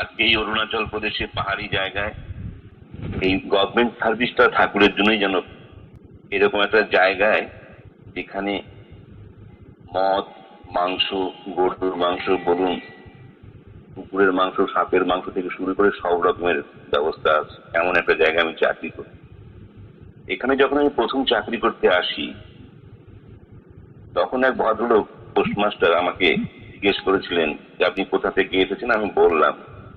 আজকে এই অরুণাচল প্রদেশে পাহাড়ি জায়গায় এই গভর্নমেন্ট সার্ভিসটা ঠাকুরের জন্যই যেন এরকম একটা জায়গায় যেখানে মদ, মাংস, গরুর মাংস, বলুন, কুকুরের মাংস, সাপের মাংস থেকে শুরু করে সব রকমের ব্যবস্থা আছে। এমন একটা জায়গায় আমি চাকরি করি। এখানে যখন আমি প্রথম চাকরি করতে আসি, তখন এক ভদ্রলোক পোস্টমাস্টার আমাকে জিজ্ঞেস করেছিলেন যে, আপনি কোথা থেকে এসেছেন? আমি বললাম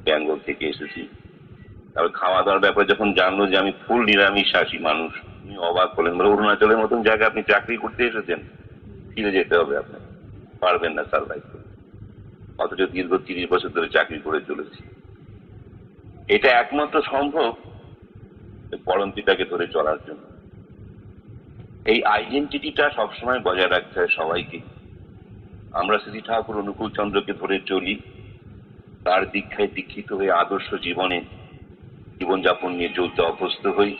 বেঙ্গল থেকে এসেছি। তারপর খাওয়া দাওয়ার ব্যাপারে যখন জানলো যে আমি ফুল নিরামিষাসী মানুষ উনি অবাক হলেন বলে অরুণাচলের মতন জায়গায় আপনি চাকরি করতে এসেছেন, ফিরে যেতে হবে আপনার পারবেন না সার্ভাইভ করতে। অথচ দীর্ঘ তিরিশ বছর ধরে চাকরি করে চলেছি। এটা একমাত্র সম্ভব পরন্তিটাকে ধরে চলার জন্য। এই আইডেন্টিটিটা সবসময় বজায় রাখতে হয় সবাইকে। আমরা শ্রী ঠাকুর, অনুকূল চন্দ্রকে ধরে চলি। তার দীক্ষায় দীক্ষিত হয়ে আদর্শ জীবনে জীবনযাপন নিয়ে চলতে অভ্যস্ত হই।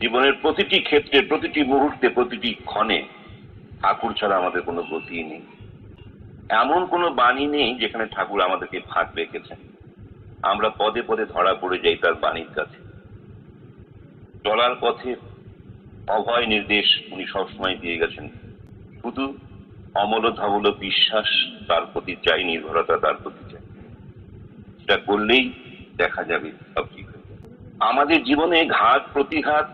জীবনের প্রতিটি ক্ষেত্রে, প্রতিটি মুহূর্তে, প্রতিটি ক্ষণে ঠাকুর ছাড়া আমাদের কোনো গতি নেই। এমন কোনো বাণী নেই যেখানে ঠাকুর আমাদেরকে ফাঁক রেখেছেন আমরা পদে পদে ধরা পড়ে যাই তার বাণীর কাছে। চলার পথে অভয় নির্দেশ উনি সবসময় দিয়ে গেছেন। শুধু অমল ধবল বিশ্বাস তার প্রতি চাই, নির্ভরতা তার প্রতি চাই। সেটা করলেই দেখা যাবে সব ঠিক হয়ে যাবে। আমাদের জীবনে ঘাত, প্রতিঘাত,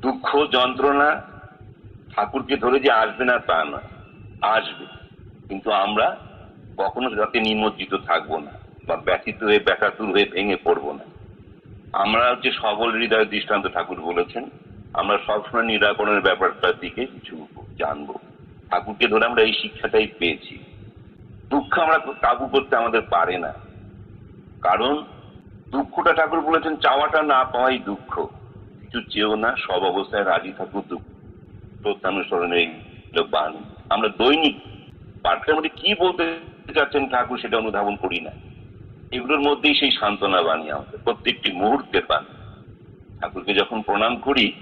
দুঃখ, যন্ত্রণা ঠাকুরকে ধরে যে আসবে না তা নয়, আসবে। কিন্তু আমরা কখনো যাতে নিমজ্জিত থাকব না বা ব্যথিত হয়ে ব্যাকাতুর হয়ে ভেঙে পড়ব না। আমরা হচ্ছে সবল হৃদয় দৃষ্টান্ত ঠাকুর বলেছেন, আমরা সবসময় নিরাকরণের ব্যাপারটার দিকে কিছু জানব। ঠাকুরকে ধরে আমরা এই শিক্ষাটাই পেয়েছি। দুঃখ আমরা কাবু করতে আমাদের পারে না। কারণ দুঃখটা ঠাকুর বলেছেন, চাওয়াটা না পাওয়াই দুঃখ। কিছু চেয়েও না, সব অবস্থায় রাজি থাকুক দুঃখ। প্রত্যানুসরণের এই বাণী আমরা দৈনিক পাঠের মধ্যে কি বলতে চাচ্ছেন ঠাকুর সেটা অনুধাবন করি না। এগুলোর মধ্যেই সেই সান্ত্বনা বাণী আমাদের। প্রত্যেকটি মুহূর্তের বাণী। ঠাকুরকে যখন প্রণাম করি,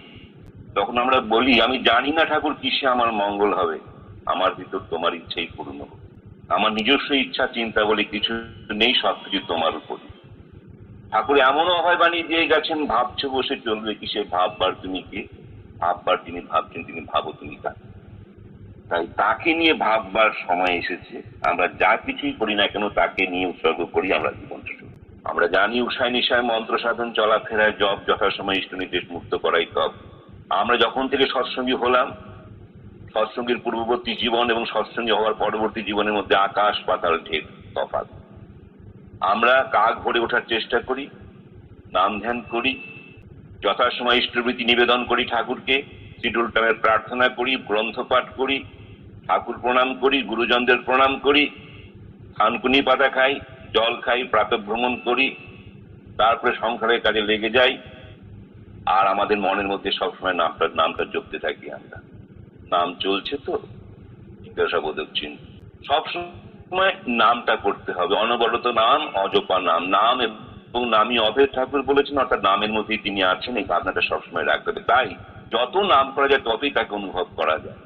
তখন আমরা বলি, আমি জানি না ঠাকুর কিসে আমার মঙ্গল হবে। আমার ভিতর তোমার ইচ্ছাই পূর্ণ হোক। আমার নিজস্ব ইচ্ছা, চিন্তা বলে কিছু নেই, সবকিছু তোমার উপরই। ঠাকুর, এমনও অভয় বাণী দিয়ে গেছেন, ভাবছ বসে চলবে কিসে? ভাববার তুমি কে? ভাববার তিনি ভাবছেন, তিনি ভাবো তুমি তাকে তাই তাকে নিয়ে ভাববার সময় এসেছে। আমরা যা কিছুই করি না কেন, তাকে নিয়ে উৎসর্গ করি আমরা জীবন আমরা জানি উষায় নিশায় মন্ত্র সাধন চলাফেরায় জব যথাসময় ইষ্ট নির্দেশ মুক্ত করাই তব আমরা যখন থেকে সৎসঙ্গী হলাম সৎসঙ্গীর পূর্ববর্তী জীবন এবং সৎসঙ্গী হওয়ার পরবর্তী জীবনের মধ্যে আকাশ, পাতাল, ঢের, তফাৎ। আমরা কাক ভরে ওঠার চেষ্টা করি, নাম ধ্যান করি, যথাসময় ইষ্টবৃত্তি নিবেদন করি ঠাকুরকে শিডুল টাইমের প্রার্থনা করি গ্রন্থ পাঠ করি, ঠাকুর প্রণাম করি, গুরুজনদের প্রণাম করি থানকুনি পাতা খাই, জল খাই, প্রাতঃ ভ্রমণ করি, তারপরে সংসারের কাজে লেগে যাই, আর আমাদের মনের মধ্যে সবসময় নামটা নামটা জপতে থাকি আমরা। নাম চলছে তো জিজ্ঞাসাবোধক চিহ্ন। সবসময় নামটা করতে হবে, অনবরত নাম, অজপা নাম নাম এবং নামই অভেদ ঠাকুর বলেছেন, অর্থাৎ নামের মধ্যেই তিনি আছেন, এই ভাবনাটা সবসময় রাখতে হবে। তাই যত নাম করা যায়, ততই তাকে অনুভব করা যায়।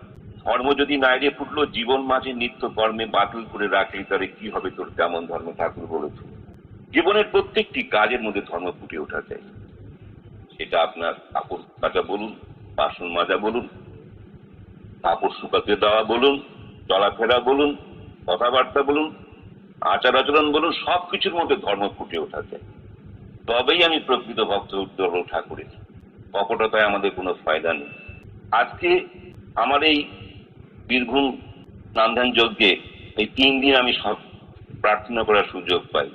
ধর্ম যদি নাইরে ফুটলো, জীবন মাঝে নিত্য কর্মে বাতিল করে রাখলে, তাহলে কি হবে তোর কেমন ধর্ম ঠাকুর বলেছেন জীবনের প্রত্যেকটি কাজের মধ্যে ধর্ম ফুটে ওঠা যায় সেটা আপনার কাপড় কাচা বলুন, বাসন মাজা বলুন কাপড় শুকাতে দেওয়া বলুন, চলাফেরা বলুন, কথাবার্তা বলুন, আচার আচরণ বলুন সব কিছুর মধ্যে ধর্ম ফুটে ওঠা চাই তবেই আমি প্রকৃত ভক্ত উত্তর ঠাকুরের। কপটতায় আমাদের কোনো ফায়দা নেই। আজকে আমার এই বীরভূম নামধান যজ্ঞে এই তিন দিন আমি সব প্রার্থনা করার সুযোগ পাই।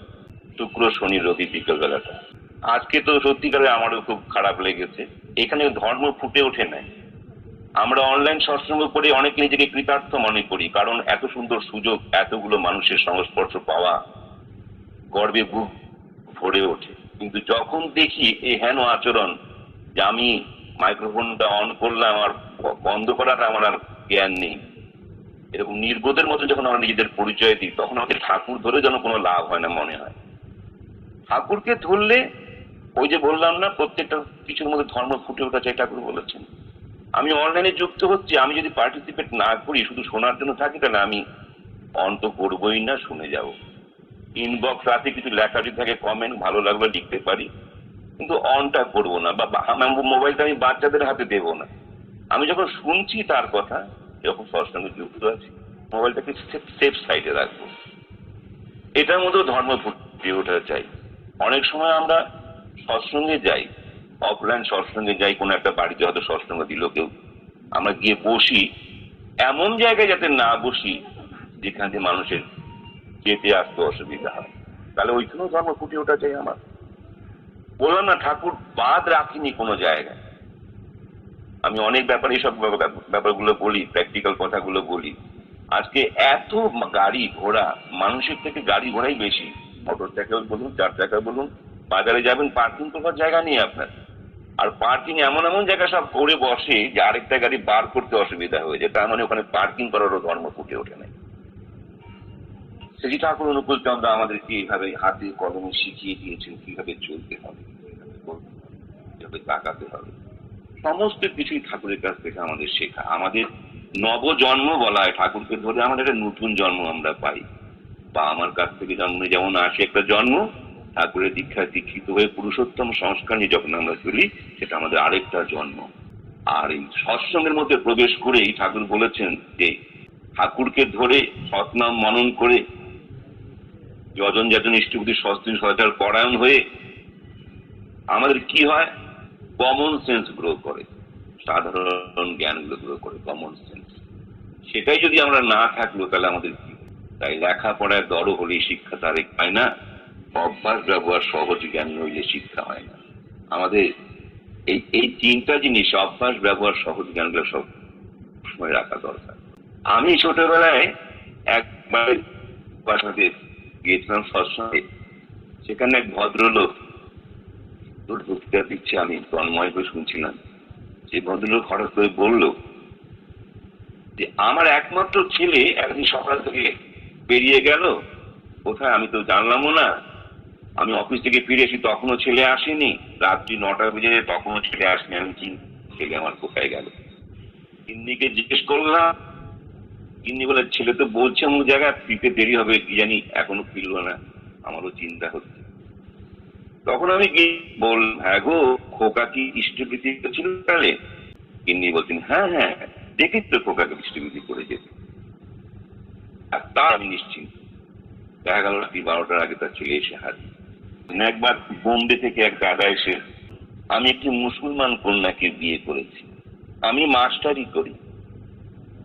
শুক্র, শনি, রবি, বিকেলবেলাটা। আজকে তো সত্যিকারে আমারও খুব খারাপ লেগেছে। এখানে ধর্ম ফুটে ওঠে না। আমরা অনলাইন সৎসঙ্গ করে অনেক নিজেকে কৃতার্থ মনে করি, কারণ এত সুন্দর সুযোগ, এতগুলো মানুষের সংস্পর্শ পাওয়া গর্বে বুক ভরে ওঠে। কিন্তু যখন দেখি এই হেন আচরণ যে আমি মাইক্রোফোনটা অন করলাম আর বন্ধ করার আমার আর জ্ঞান নেই, এরকম নির্বোধের মতো যখন আমরা নিজেদের পরিচয় দিই, তখন আমাদের ঠাকুর ধরে যেন কোনো লাভ হয় না মনে হয়। ঠাকুরকে ধরলে, ওই যে বললাম না, প্রত্যেকটা কিছুর মধ্যে ধর্ম ফুটে ওঠা চাই ঠাকুর বলেছেন। আমি অনলাইনে যুক্ত হচ্ছি, আমি যদি পার্টিসিপেট না করি, শুধু শোনার জন্য থাকি, তাহলে আমি অন তো করবোই না, শুনে যাব। ইনবক্স আছে কিছু লেখা যদি থাকে কমেন্ট ভালো লাগলে লিখতে পারি। কিন্তু অনটা করব না, বা বা- মোবাইলটা আমি বাচ্চাদের হাতে দেবো না। আমি যখন শুনছি তার কথা, যখন সৎসঙ্গে যুক্ত আছি মোবাইলটাকে সেফ সাইডে রাখব। এটার মধ্যেও ধর্ম ফুটিয়ে ওঠা চাই। অনেক সময় আমরা সৎসঙ্গে যাই অফলাইন সৎসঙ্গে যাই, কোনো একটা বাড়িতে হয়তো সৎসঙ্গ দিল কেউ। আমরা গিয়ে বসি, এমন জায়গায় যাতে না বসি, যেখান থেকে মানুষের যেতে আসতে অসুবিধা হয়। তাহলে ওইখানেও ধর্ম ফুটে ওঠা চাই আমার। বললাম না, ঠাকুর বাদ রাখিনি কোনো জায়গায়। আমি অনেক ব্যাপারে এইসব ব্যাপার- ব্যাপারগুলো বলি প্র্যাকটিক্যাল কথাগুলো বলি। আজকে এত গাড়ি ঘোড়া, মানুষের থেকে গাড়ি ঘোড়াই বেশি। মোটর সাইকেল বলুন, চার চাকা বলুন, বাজারে যাবেন পার্কিং করার জায়গা নেই আপনার। আর পার্কিং এমন এমন জায়গা সব করে বসে যে আরেকটা গাড়ি বার করতে অসুবিধা হয়ে যায়। তার মানে ওখানে পার্কিং করারও ধর্ম ফুটে ওঠে না। শ্রী ঠাকুর অনুকূল চন্দ্র আমাদেরকে এইভাবে হাতে কলমে শিখিয়ে দিয়েছেন? কীভাবে চলতে হবে? কীভাবে তাকাতে হবে? সমস্ত কিছুই ঠাকুরের কাছ থেকে আমাদের শেখা। আমাদের নবজন্ম বলা হয় ঠাকুরকে ধরে। আমাদের একটা নতুন জন্ম আমরা পাই। বা আমার কাছ থেকে জন্ম যেমন আসে একটা জন্ম ঠাকুরের দীক্ষায় দীক্ষিত হয়ে পুরুষোত্তম সংস্কার নিয়ে যখন আমরা চলি, সেটা আমাদের আরেকটা জন্ম। আর এই সৎসঙ্গের মধ্যে প্রবেশ করেই ঠাকুর বলেছেন যে, ঠাকুরকে ধরে সৎনাম মনন করে যজন যজন ইষ্টপতি সস্তিন সদাচার পরায়ণ হয়ে আমাদের কি হয়? কমন সেন্স গ্রো করে। সাধারণ জ্ঞানগুলো গ্রো করে কমন সেন্স সেটাই যদি আমরা না থাকল তাহলে আমাদের কি? তাই লেখাপড়ায় দর হলেই শিক্ষা তার হয় না। অভ্যাস ব্যবহার সহজ জ্ঞান নইলে শিক্ষা হয় না। আমাদের এই এই তিনটা জিনিস, অভ্যাস ব্যবহার, সহজ জ্ঞানগুলো সব সময় রাখা দরকার। আমি ছোটবেলায় একবার বাসাতে গিয়েছিলাম সৎসঙ্গে। সেখানে এক ভদ্রলোক, তোর বক্তৃতা দিচ্ছে আমি, তন্ময় করে শুনছিলাম। সেই ভদ্রলোক হঠাৎ করে বলল যে, আমার একমাত্র ছেলে একদিন সকাল থেকে বেরিয়ে গেল। কোথায় আমি তো জানলামও না। আমি অফিস থেকে ফিরে এসি তখনও ছেলে আসেনি। রাত্রি নটা বেজে যায় তখনও ছেলে আসেনি। আমি চিন্তা ছেলে আমার কোথায় গেল? ইন্দিকে জিজ্ঞেস করলাম, ইন্দি বলে, ছেলে তো বলছে অমুক জায়গায়, ফিরতে দেরি হবে, কি জানি এখনও ফিরলো না। আমারও চিন্তা হচ্ছে। তখন আমি গিয়ে বল হ্যাঁ গো, খোকা কি ইষ্টবৃত্তি ছিল তাহলে ইন্দি বলছেন হ্যাঁ হ্যাঁ দেখি তো খোকাকে ইষ্টবৃত্তি করে যেতে আর তার আমি নিশ্চিন্ত। দেখা গেল রাত্রি বারোটার আগে তার ছেলে এসে হাজির। একবার বোম্বে থেকে এক দাদা এসে, আমি একটি মুসলমান কন্যাকে বিয়ে করেছি। আমি মাস্টারি করি।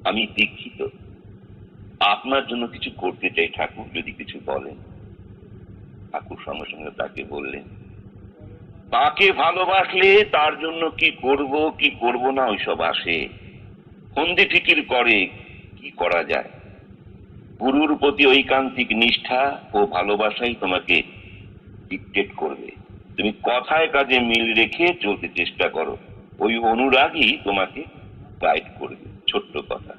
আমি দীক্ষিত। আপনার জন্য কিছু করতে চাই ঠাকুর, যদি কিছু বলেন। ঠাকুর সঙ্গে সঙ্গে তাকে বললেন, তাকে ভালোবাসলে তার জন্য কি করব কি করব না, ওইসব আসে। ফন্দি ফিকির করে, কি করা যায়? গুরুর প্রতি ঐকান্তিক নিষ্ঠা ও ভালোবাসাই তোমাকে ডিকটেট করবে। তুমি কথায় কাজে মিল রেখে চলতে চেষ্টা করো। ওই অনুরাগই তোমাকে গাইড করবে। ছোট্ট কথা।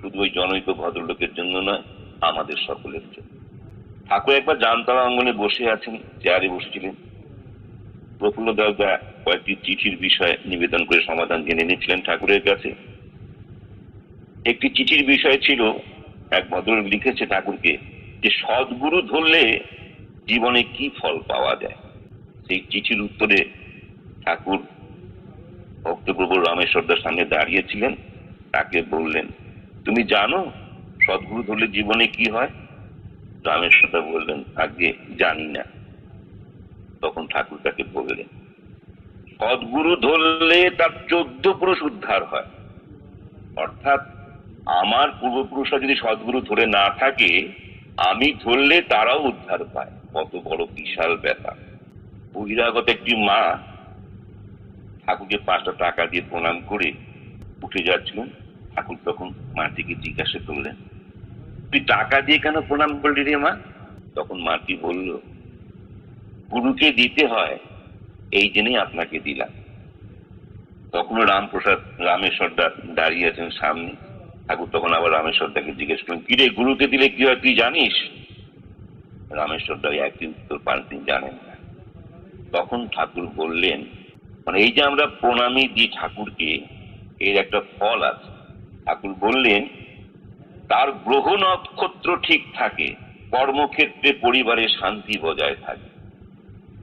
শুধু ওই জনৈক ভদ্রলোকের জন্য নয়, আমাদের সকলের জন্য। ঠাকুর একবার জামতলা অঙ্গনে বসে আছেন, চেয়ারে বসেছিলেন। প্রফুল্ল দেবদা কয়েকটি চিঠির বিষয়ে নিবেদন করে সমাধান জেনে নিয়েছিলেন ঠাকুরের কাছে। একটি চিঠির বিষয় ছিল, এক ভদ্রলোক লিখেছে ঠাকুরকে যে, সদ্গুরু ধরলে জীবনে কি ফল পাওয়া যায়? সেই চিঠির উত্তরে ঠাকুর ভক্তপ্রভু রামেশ্বরদার সামনে দাঁড়িয়েছিলেন, তাকে বললেন, তুমি জানো সদ্গুরু ধরলে জীবনে কি হয়? রামেশ্বরদা বললেন, আগে জানি না। তখন ঠাকুর তাকে বললেন, সদ্গুরু ধরলে তার চোদ্দ পুরুষ উদ্ধার হয়। অর্থাৎ আমার পূর্বপুরুষরা যদি সদ্গুরু ধরে না থাকে, আমি ধরলে তারাও উদ্ধার পায়। কত বড় বিশাল ব্যাপার। বহিরাগত একটি মা ঠাকুরকে পাঁচটা টাকা দিয়ে প্রণাম করে উঠে যাচ্ছিলেন ঠাকুর তখন মাটিকে জিজ্ঞাসা করলেন, তুই টাকা দিয়ে কেন প্রণাম করলি রে মা? তখন মাটি বলল, গুরুকে দিতে হয়, এই জন্যই আপনাকে দিলাম। তখনও রামপ্রসাদ, রামেশ্বর দাঁড়িয়ে আছেন সামনে। ঠাকুর তখন আবার রামেশ্বর দাকে জিজ্ঞেস করলেন কিরে গুরুকে দিলে কি হয় তুই জানিস? রামেশ্বর দা একদিন তোর পাঁচদিন জানেন না। তখন ঠাকুর বললেন মানে এই যে আমরা প্রণামী দিই ঠাকুরকে, এর একটা ফল আছে। ঠাকুর বললেন, তার গ্রহ নক্ষত্র ঠিক থাকে, কর্মক্ষেত্রে পরিবারে শান্তি বজায় থাকে।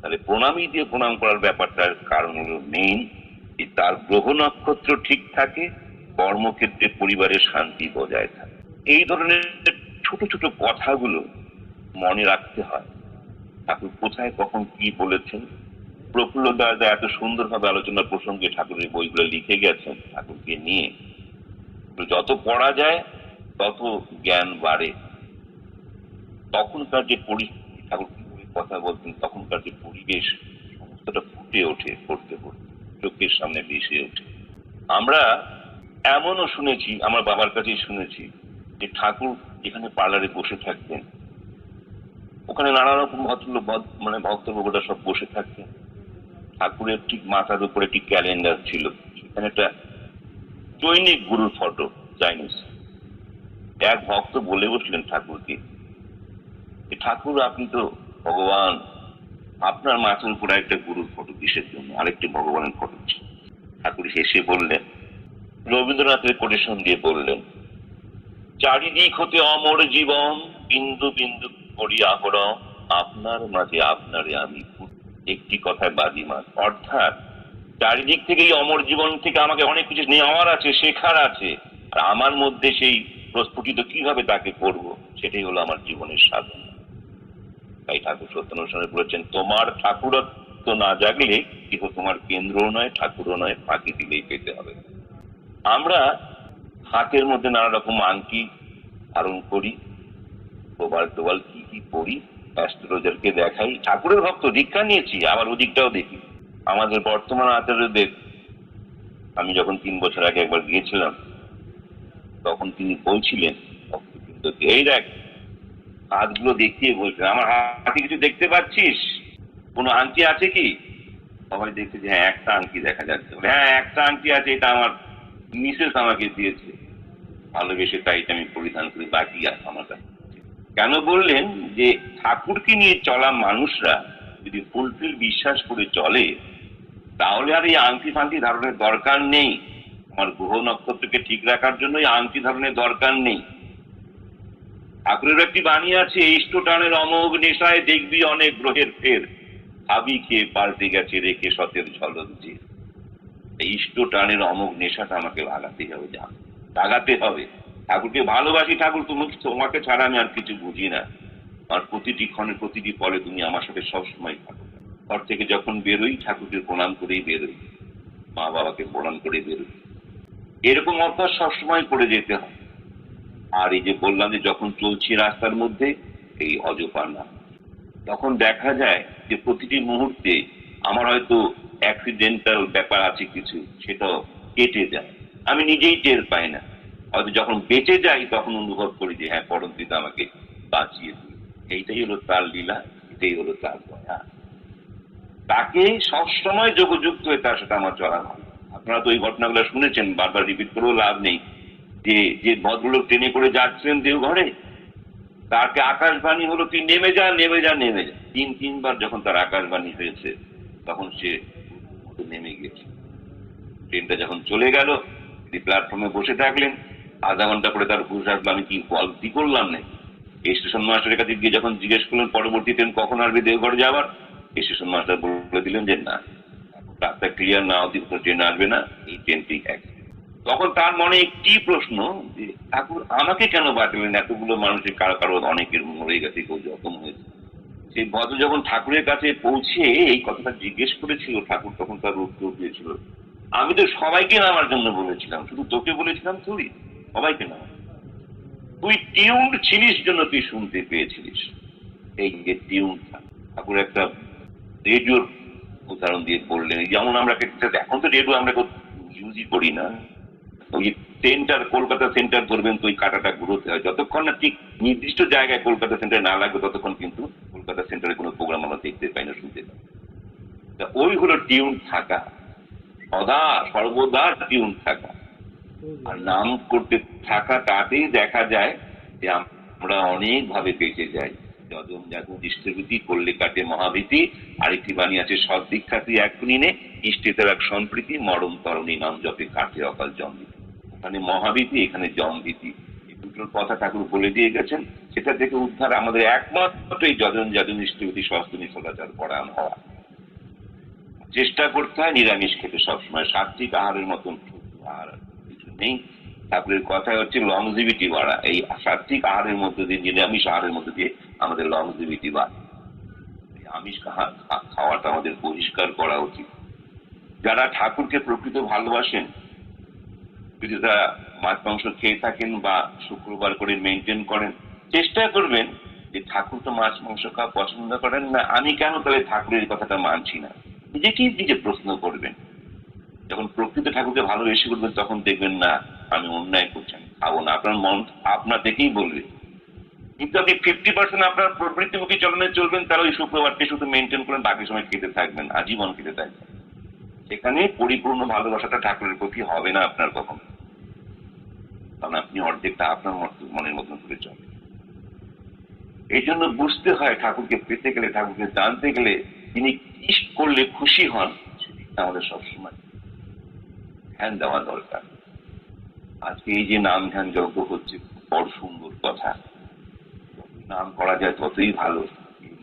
তাহলে প্রণামী দিয়ে প্রণাম করার ব্যাপারটার কারণ হলো মেইন যে তার গ্রহ নক্ষত্র ঠিক থাকে, কর্মক্ষেত্রে পরিবারের শান্তি বজায় থাকে। এই ধরনের ছোট ছোট কথাগুলো মনে রাখতে হয়। ঠাকুর কোথায়, কখন কি বলেছেন? প্রফুল্ল দাদা এত সুন্দরভাবে আলোচনা প্রসঙ্গে ঠাকুরের বইগুলো লিখে গেছেন ঠাকুরকে নিয়ে। যত পড়া যায়, তত জ্ঞান বাড়ে। তখনকার যে পরিস্থিতি, ঠাকুর কি করে কথা বলতেন তখনকার যে পরিবেশ, সমস্তটা ফুটে ওঠে, পড়তে পড়তে। চোখের সামনে ভেসে ওঠে। আমরা এমনও শুনেছি, আমার বাবার কাছেই শুনেছি, যে ঠাকুর যেখানে পার্লারে বসে থাকতেন। ওখানে নানা রকম ভদ্রলোক ভদ- মানে ভক্তভোগটা সব বসে থাকতেন ঠাকুরের ঠিক মাথার উপরে একটি ক্যালেন্ডার ছিল। সেখানে একটা চৈনিক গুরুর ফটো চাইনিজ এক ভক্ত বলে বসলেন ঠাকুরকে ঠাকুর, আপনি তো ভগবান। আপনার মাথার উপরে একটা গুরুর ফটো কিসের জন্য? আরেকটি ভগবানের ফটো ঠাকুর হেসে বললেন, রবীন্দ্রনাথের কোটেশন দিয়ে বললেন, চারিদিক হতে অমর জীবন, বিন্দু বিন্দু করি আহরণ আপনার মাঝে আপনারে আমি একটি কথায় বাদি বাজিমাত অর্থাৎ, চারিদিক থেকে এই অমর জীবন থেকে আমাকে অনেক কিছু নেওয়ার আছে, শেখার আছে, আর আমার মধ্যে সেই প্রস্ফুটিত কীভাবে তাকে করব, সেটাই হলো আমার জীবনের সাধনা। তাই ঠাকুর সত্যানুষ্ঠানে বলেছেন, তোমার ঠাকুরত্ব না জাগলে কেহ তোমার কেন্দ্রও নয়, ঠাকুরও নয়, ফাঁকি দিলেই পেতে হবে। আমরা হাতের মধ্যে নানা রকম আংটি ধারণ করি প্রবাল টোবাল কি কি পড়ি, অ্যাস্ট্রোলজারকে দেখাই। ঠাকুরের ভক্ত, দীক্ষা নিয়েছি, আবার ওদিকটাও দেখি। আমাদের বর্তমান আচার্যদের আমি যখন তিন বছর আগে একবার গিয়েছিলাম, তখন তিনি বলছিলেন এই দেখ, হাতগুলো দেখিয়ে বলছেন, আমার হাতে কিছু দেখতে পাচ্ছিস? কোনো আংটি আছে কি? সবাই দেখছে যে হ্যাঁ একটা আংটি দেখা যাচ্ছে। হ্যাঁ একটা আংটি আছে, এটা আমার মিসেস আমাকে দিয়েছে। ভালোবেসে তাই আমি পরিধান করি, বাকি আমার কাছে কেন বললেন যে ঠাকুরকে নিয়ে চলা মানুষরা যদি ফুলফিল বিশ্বাস করে চলে, তাহলে আর এই আংটি ফাংটি ধারণের দরকার নেই। আমার গ্রহ নক্ষত্রকে ঠিক রাখার জন্য এই আংটি ধারণের দরকার নেই। ঠাকুরের একটি বাণী আছে, ইষ্ট টানের অমোঘ নেশায় দেখবি অনেক গ্রহের ফের। হাবি খেয়ে পাল্টে গেছে রেখে সতের ঝলক যে ইষ্ট টানের অমোঘ নেশাটা আমাকে লাগাতে হবে যা লাগাতে হবে। ঠাকুরকে ভালোবাসি ঠাকুর, তুমি তোমাকে ছাড়া আমি আর কিছু বুঝি না। আর প্রতিটি ক্ষণে প্রতিটি পলে তুমি আমার সাথে সবসময় থাকো। ঘর থেকে যখন বেরোই, ঠাকুরকে প্রণাম করেই বেরোই। মা বাবাকে প্রণাম করে বেরোই। এরকম অভ্যাস সবসময় করে যেতে হয়। আর এই যে বললাম যে যখন চলছি রাস্তার মধ্যে, এই অজপার না। তখন দেখা যায় যে প্রতিটি মুহূর্তে আমার হয়তো অ্যাক্সিডেন্টাল ব্যাপার আছে কিছু, সেটাও কেটে যায়। আমি নিজেই টের পাই না। হয়তো যখন বেঁচে যাই, তখন অনুভব করি যে হ্যাঁ পরম আমাকে বাঁচিয়ে দিল এইটাই হলো তার লীলা, এটাই হলো তার দয়া। তাকে সবসময় যোগযুক্ত হয়ে তার সাথে আমার চলা ভালো। আপনারা তো এই ঘটনাগুলো শুনেছেন, বারবার রিপিট করেও লাভ নেই। যে যে ভদ্রলোক ট্রেনে করে যাচ্ছিলেন দেওঘরে তাকে আকাশবাণী হলো তুই নেমে যা নেমে যা নেমে যা তিন, তিনবার যখন তার আকাশবাণী হয়েছে, তখন সে নেমে গিয়েছে। ট্রেনটা যখন চলে গেল, তিনি প্ল্যাটফর্মে বসে থাকলেন। আধা ঘণ্টা পরে তার হুশ আসলো আমি কি গল্পি করলাম না এই স্টেশন মাস্টারের কাছে গিয়ে যখন জিজ্ঞেস করলেন পরবর্তী ট্রেন কখন আসবে দেওঘর যাওয়ার স্টেশন মাস্টার বলে দিলেন যে, না রাস্তা ক্লিয়ার না অতি ট্রেন আসবে না, এই ট্রেনটি অ্যাক্সিডেন্ট তখন তার মনে একটি প্রশ্ন যে, ঠাকুর, আমাকে কেন বাঁচালেন? এতগুলো মানুষের কারও কারও অনেকের মরে গেছে, কেউ জখম হয়েছে। সেই ভদ্র যখন ঠাকুরের কাছে পৌঁছে এই কথাটা জিজ্ঞেস করেছিল, ঠাকুর তখন তার উত্তর দিয়েছিল, আমি তো সবাইকে নামার জন্য বলেছিলাম, শুধু তোকে বলেছিলাম, তুই? সবাইকে নামা তুই টিউন ছিলিস জন্য তুই শুনতে পেয়েছিলিস। এই যে টিউন ঠাকুর একটা রেডিওর উদাহরণ দিয়ে বললেন। যেমন আমরা এখন তো রেডিও আমরা ইউজই করি না। ওই সেন্টার, কলকাতা সেন্টার ধরবেন তো ওই কাটাটা ঘুরোতে হয়। যতক্ষণ না ঠিক নির্দিষ্ট জায়গায় কলকাতা সেন্টার না লাগবে, ততক্ষণ কিন্তু কলকাতা সেন্টারে কোনো প্রোগ্রাম আমরা দেখতে পাই না, শুনতে পাই ওই হলো টিউন থাকা। সদা, সর্বদা টিউন থাকা। আর নাম করতে থাকা তাতেই দেখা যায় যে আমরা অনেক ভাবে বেঁচে যাই। যজন জাগুন দৃষ্টিভূতি করলে কাটে মহাভীতি। আরেকটি বাণী আছে সদ্দীক্ষাতি এক নে ইষ্টেতের এক সম্প্রীতি, মরণ তরণী নাম জপে কাটে অকাল জমভীতি ওখানে মহাভীতি, এখানে জমভীতি এই দুটো দুটো কথা ঠাকুর বলে দিয়ে গেছেন, সেটা থেকে উদ্ধার আমাদের একমাত্র এই যজন যজন ইষ্টপতি স্বাস্থ্য সদাচার পরায়ণ হওয়া। চেষ্টা করতে হয়, নিরামিষ খেতে সবসময় সাত্বিক আহারের মতন আহার নেই। ঠাকুরের কথা হচ্ছে লংজিভিটি বাড়া। এই সাত্বিক আহারের মধ্যে দিয়ে নিরামিষ আহারের মধ্যে দিয়ে আমাদের লংজিভিটি বাড়ে। আমিষ খাওয়াটা আমাদের পরিষ্কার করা উচিত। যারা ঠাকুরকে প্রকৃত ভালোবাসেন, যদি তারা মাছ, মাংস খেয়ে থাকেন বা শুক্রবার করে মেনটেন করেন, চেষ্টা করবেন যে ঠাকুর তো মাছ, মাংস খাওয়া পছন্দ করেন না। আমি কেন তাহলে ঠাকুরের কথাটা মানছি না? নিজেকেই নিজে প্রশ্ন করবেন। যখন প্রকৃত ঠাকুরকে ভালোবেসে করবেন, তখন দেখবেন না, আমি অন্যায় করছি, আমি খাব না। আপনার মন আপনা থেকেই বলবে। কিন্তু আপনি ফিফটি পার্সেন্ট আপনার প্রবৃত্তিমুখী চলনে চলবেন, তাহলে ওই শুক্রবারকে শুধু মেনটেন করেন, বাকি সময় খেতে থাকবেন, আজীবন খেতে থাকবেন। সেখানে পরিপূর্ণ ভালোবাসাটা ঠাকুরের প্রতি হবে না আপনার কখনো। কারণ আপনি অর্ধেকটা আপনার মনের মতন করে চলেন। এই জন্য বুঝতে হয় ঠাকুরকে পেতে গেলে, ঠাকুরকে জানতে গেলে তিনি কি করলে খুশি হন সেদিকটা আমাদের সবসময় ধ্যান দেওয়া দরকার। আজকে এই যে নাম ধ্যান যজ্ঞ হচ্ছে বড় সুন্দর কথা। নাম করা যায় ততই ভালো।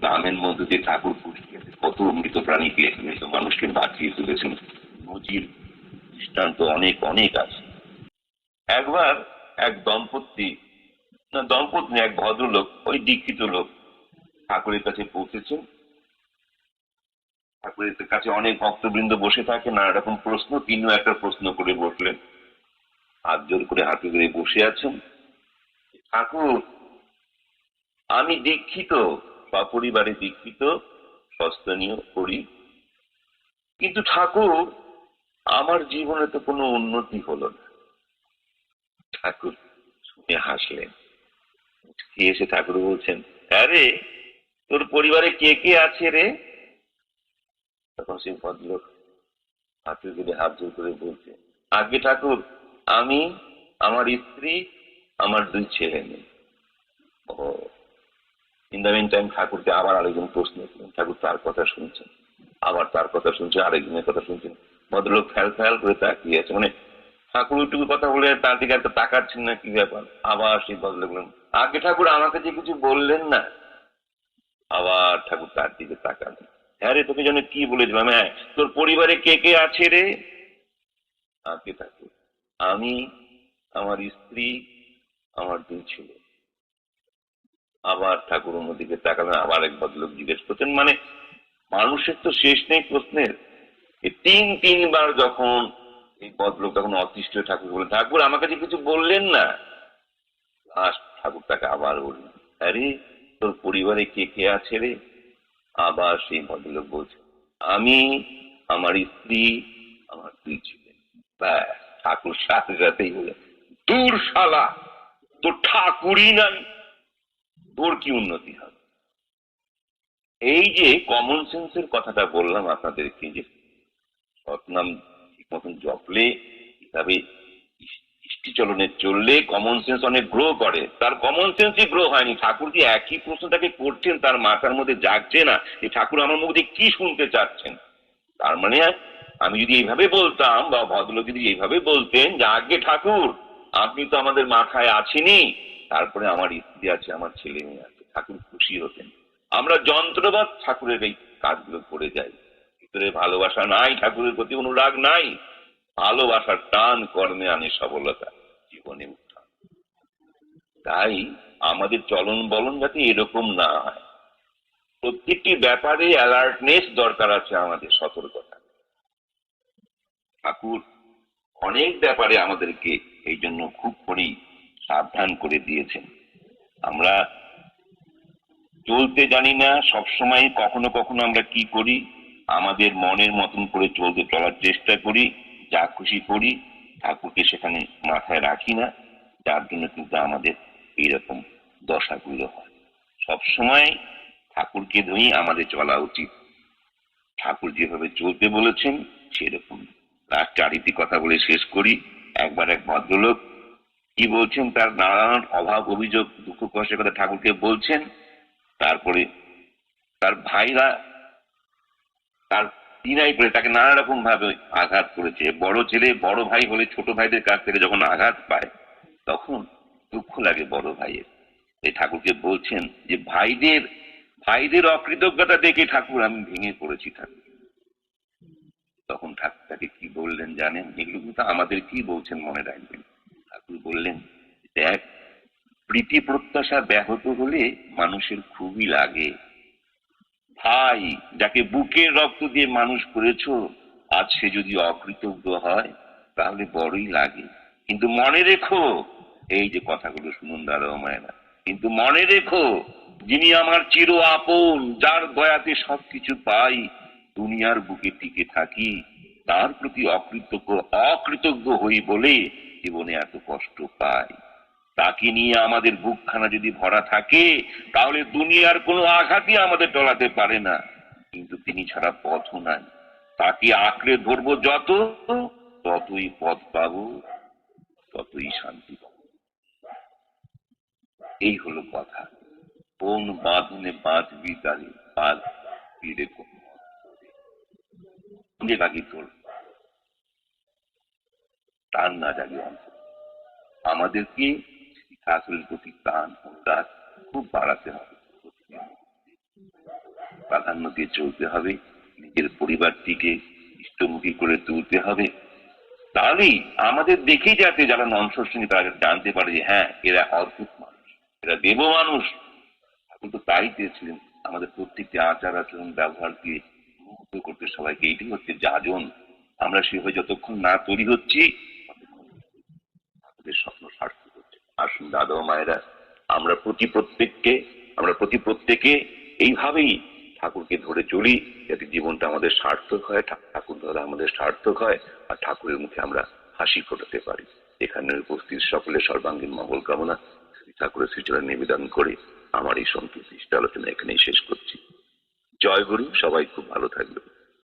নামের মধ্যে দিয়ে ঠাকুর পুষ্টি আছে, কত মৃত প্রাণীকে মৃত মানুষকে বাঁচিয়ে তুলেছেন। নজির দৃষ্টান্ত অনেক অনেক আছে। একবার এক দম্পতি, না দম্পতি এক ভদ্রলোক, ওই দীক্ষিত লোক ঠাকুরের কাছে পৌঁছেছেন। ঠাকুরের কাছে অনেক ভক্তবৃন্দ বসে থাকে নানা রকম প্রশ্ন, তিনিও একটা প্রশ্ন করে বসলেন। হাত জোর করে হাতে করে বসে আছেন। ঠাকুর, আমি দীক্ষিত, সপরিবারে দীক্ষিত, সস্তনীয় করি কিন্তু ঠাকুর, আমার জীবনে তো কোনো উন্নতি হলো না। ঠাকুর শুনে হাসলেন। এসে ঠাকুর বলছেন আরে তোর পরিবারে কে কে আছে রে? তখন সেই ভদ্রলোক হাতে করে হাত জোর করে বলছে, আগে ঠাকুর, আমি, আমার স্ত্রী, আমার দুই ছেলে মেয়ে ও ইন দ্য মিন টাইম ঠাকুরকে আবার আরেকজন প্রশ্ন করলেন, ঠাকুর তার কথা শুনছেন? আবার তার কথা শুনছেন, আরেকজনের কথা শুনছেন। ভদ্রলোক ফ্যাল ফ্যাল করে তাকিয়ে আছে মানে ঠাকুর ওইটুকু কথা বলে তার দিকে একটা তাকাচ্ছেন না, কি ব্যাপার? আবার সেই ভদ্রলোক বললেন, আগে ঠাকুর আমাকে যে কিছু বললেন না? আবার ঠাকুর তার দিকে তাকালেন। হ্যাঁ রে, তোকে যেন কি বলে বলেছিলাম হ্যাঁ তোর পরিবারে কে কে আছে রে? আগে ঠাকুর আমি, আমার স্ত্রী, আমার দুই ছেলে। আবার ঠাকুর অন্যদিকে তাকালেন, আবার এক ভদ্রলোক জিজ্ঞেস করছেন মানে মানুষের তো শেষ নেই প্রশ্নের। তিন, তিনবার যখন এই ভদ্রলোক তখন অতিষ্ঠ ঠাকুর বললেন, ঠাকুর, আমাকে যে কিছু বললেন না? লাস্ট ঠাকুর তাকে আবার বললেন, আরে, তোর পরিবারে কে কে আছে রে? আবার সেই ভদ্রলোক বলছে আমি আমার স্ত্রী, আমার দুই ছেলে ব্যাস, ঠাকুর সাথে সাথেই বলে দূর শালা, তোর ঠাকুরই নাই, তোর কি উন্নতি হবে? এই যে কমন সেন্সের কথাটা বললাম আপনাদেরকে, যে সৎনাম ঠিক মতন জপলে কীভাবে চলনে চললে কমন সেন্স অনেক গ্রো করে। তার কমন সেন্সই গ্রো হয়নি। ঠাকুর যে একই প্রশ্নটাকে করছেন, তার মাথার মধ্যে জাগছে না এই ঠাকুর আমার মধ্যে কি শুনতে চাচ্ছেন। তার মানে আমি যদি এইভাবে বলতাম বা ভদ্রলোক যদি এইভাবে বলতেন যে আগে ঠাকুর, আপনি তো আমাদের মাথায় আছেনই। তারপরে আমার স্ত্রী আছে, আমার ছেলে মেয়ে আছে। ঠাকুর খুশি হতেন। আমরা যন্ত্রবাদ ঠাকুরের এই কাজগুলো করে যাই। ভিতরে ভালোবাসা নাই, ঠাকুরের প্রতি অনুরাগ নাই। ভালোবাসার টান কর্মে আনে সফলতা, জীবনে উত্থান। তাই আমাদের চলন বলন যাতে এরকম না হয়। প্রত্যেকটি ব্যাপারে অ্যালার্টনেস দরকার আছে আমাদের সতর্কতা। ঠাকুর, অনেক ব্যাপারে আমাদেরকে এই জন্য খুব করেই সাবধান করে দিয়েছেন। আমরা চলতে জানি না, সবসময় কখনো কখনো আমরা কি করি, আমাদের মনের মতন করে চলতে চলার চেষ্টা করি যা খুশি করি ঠাকুরকে সেখানে মাথায় রাখি না। যার জন্য কিন্তু আমাদের এইরকম দশাগুলো হয়। সবসময় ঠাকুরকে ধরেই আমাদের চলা উচিত। ঠাকুর যেভাবে চলতে বলেছেন, সেরকম। লাস্ট চারিটি কথা বলে শেষ করি। একবার এক ভদ্রলোক কি বলছেন, তার নানান অভাব, অভিযোগ, দুঃখ, কষ্টের কথা ঠাকুরকে বলছেন। তারপরে তার ভাইরা তার তিনাই করে তাকে নানা রকম ভাবে আঘাত করেছে। বড় ছেলে, বড় ভাই হলে ছোট ভাইদের কাছ থেকে যখন আঘাত পায়, তখন দুঃখ লাগে বড় ভাইয়ের। এই ঠাকুরকে বলছেন যে, ভাইদের ভাইদের অকৃতজ্ঞতা দেখে ঠাকুর আমি ভেঙে পড়েছি ঠাকুর। তখন ঠাকুর তাকে কি বললেন জানেন? এগুলো কিন্তু আমাদের কি বলছেন মনে রাখবেন? ঠাকুর বললেন, দেখ, প্রীতি প্রত্যাশা ব্যাহত হলে মানুষের খুবই লাগে। ভাই যাকে বুকের রক্ত দিয়ে মানুষ করেছ, আজ সে যদি অকৃতজ্ঞ হয়, তাহলে বড়ই লাগে। কিন্তু মনে রেখো, এই যে কথাগুলো শুনুন দাদা মায়েরা, কিন্তু মনে রেখো, যিনি আমার চির আপন, যার দয়াতে সবকিছু পাই, দুনিয়ার বুকে টিকে থাকি, তার প্রতি অকৃতজ্ঞ অকৃতজ্ঞ হই বলে জীবনে এত কষ্ট পাই। তাকে নিয়ে আমাদের বুকখানা যদি ভরা থাকে, তাহলে দুনিয়ার কোনো আঘাতই আমাদের টলাতে পারে না। কিন্তু তিনি ছাড়া পথও নাই। তাকে আঁকড়ে ধরবো যত, ততই পথ পাব, ততই শান্তি পাবো। এই হলো কথা। কোন বাঁধনে বাঁধবি তারে বাঁধ ফিরে কোন লাগি তোর টান না জাগে অন্তর। আমাদেরকে ঠাকুরের প্রতি টান উল্লাস খুব বাড়াতে হবে। প্রাধান্য দিয়ে চলতে হবে, নিজের পরিবারটিকে ইষ্টমুখী করে তুলতে হবে। তাহলেই আমাদের দেখেই যাতে যারা ননসর্ষণী তারা জানতে পারে যে হ্যাঁ এরা অদ্ভুত মানুষ, এরা দেব মানুষ। ঠাকুর তো তাই চেয়েছিলেন আমাদের প্রত্যেকটি আচার আচরণ ব্যবহারকে মুক্ত করতে সবাইকে। এইটাই হচ্ছে যাজন। আমরা সেভাবে যতক্ষণ না তৈরি হচ্ছি, আমাদের স্বপ্ন সার্থক আসুন দাদা ও মায়েরা। আমরা প্রতি প্রত্যেককে, আমরা প্রতি প্রত্যেকে এইভাবেই ঠাকুরকে ধরে চলি, যাতে জীবনটা আমাদের সার্থক হয় ঠাকুর ধরা আমাদের সার্থক হয়, আর ঠাকুরের মুখে আমরা হাসি ফোটাতে পারি। এখানে উপস্থিত সকলের সর্বাঙ্গীন মঙ্গল কামনা। শ্রী ঠাকুরের সৃষ্টি নিবেদন করে আমার এই সংক্ষিপ্ত আলোচনা এখানেই শেষ করছি। জয় গুরু, সবাই খুব ভালো থাকবে